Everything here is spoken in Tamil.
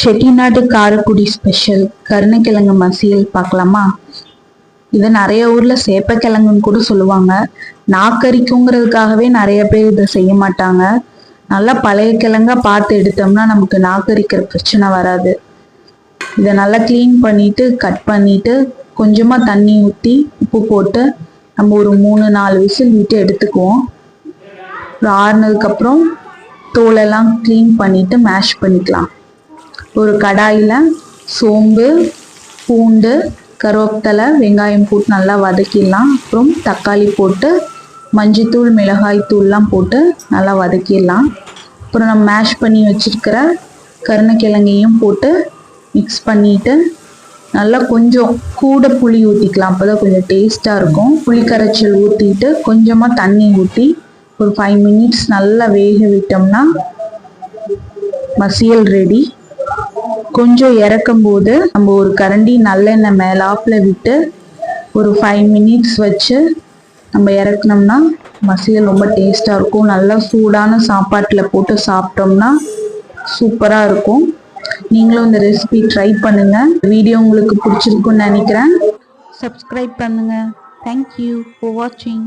செட்டிநாடு காரக்குடி ஸ்பெஷல் கருணைக்கிழங்கு மசியல் பார்க்கலாமா? இதை நிறைய ஊர்ல சேப்பக்கிழங்குன்னு கூட சொல்லுவாங்க. நாக்கரிக்குங்கிறதுக்காகவே நிறைய பேர் இதை செய்ய மாட்டாங்க. நல்லா பழைய கிழங்கா பார்த்து எடுத்தோம்னா நமக்கு நாக்கரிக்கிற பிரச்சனை வராது. இதை நல்லா க்ளீன் பண்ணிட்டு கட் பண்ணிட்டு கொஞ்சமா தண்ணி ஊற்றி உப்பு போட்டு நம்ம ஒரு மூணு நாலு விசில் விட்டு எடுத்துக்குவோம். ஆறுனதுக்கப்புறம் தோலெல்லாம் க்ளீன் பண்ணிட்டு மேஷ் பண்ணிக்கலாம். ஒரு கடாயில் சோம்பு பூண்டு கருவேப்பிலை வெங்காயம் போட்டு நல்லா வதக்கிடலாம். அப்புறம் தக்காளி போட்டு மஞ்சத்தூள் மிளகாய் தூள்லாம் போட்டு நல்லா வதக்கிடலாம். அப்புறம் நம்ம மேஷ் பண்ணி வச்சிருக்கிற கருணக்கிழங்கையும் போட்டு மிக்ஸ் பண்ணிவிட்டு நல்லா கொஞ்சம் கூட புளி ஊற்றிக்கலாம் அப்போ தான் கொஞ்சம் டேஸ்ட்டாக இருக்கும். புளி கரைச்சல் ஊற்றிட்டு கொஞ்சமாக தண்ணி ஊற்றி ஒரு ஃபைவ் மினிட்ஸ் நல்லா வேக விட்டோம்னா மசியல் ரெடி கொஞ்சம் இறக்கும் போது நம்ம ஒரு கரண்டி நல்லெண்ணெய் மேலாப்பில் விட்டு ஒரு ஃபைவ் மினிட்ஸ் வச்சு நம்ம இறக்குனோம்னா மசியல் ரொம்ப டேஸ்டாக இருக்கும். நல்லா சூடான சாப்பாட்டில் போட்டு சாப்பிட்டோம்னா சூப்பராக இருக்கும். நீங்களும் இந்த ரெசிபி ட்ரை பண்ணுங்கள் வீடியோ உங்களுக்கு பிடிச்சிருக்குன்னு நினைக்கிறேன். சப்ஸ்கிரைப் பண்ணுங்கள் தேங்க்யூ ஃபார் வாட்சிங்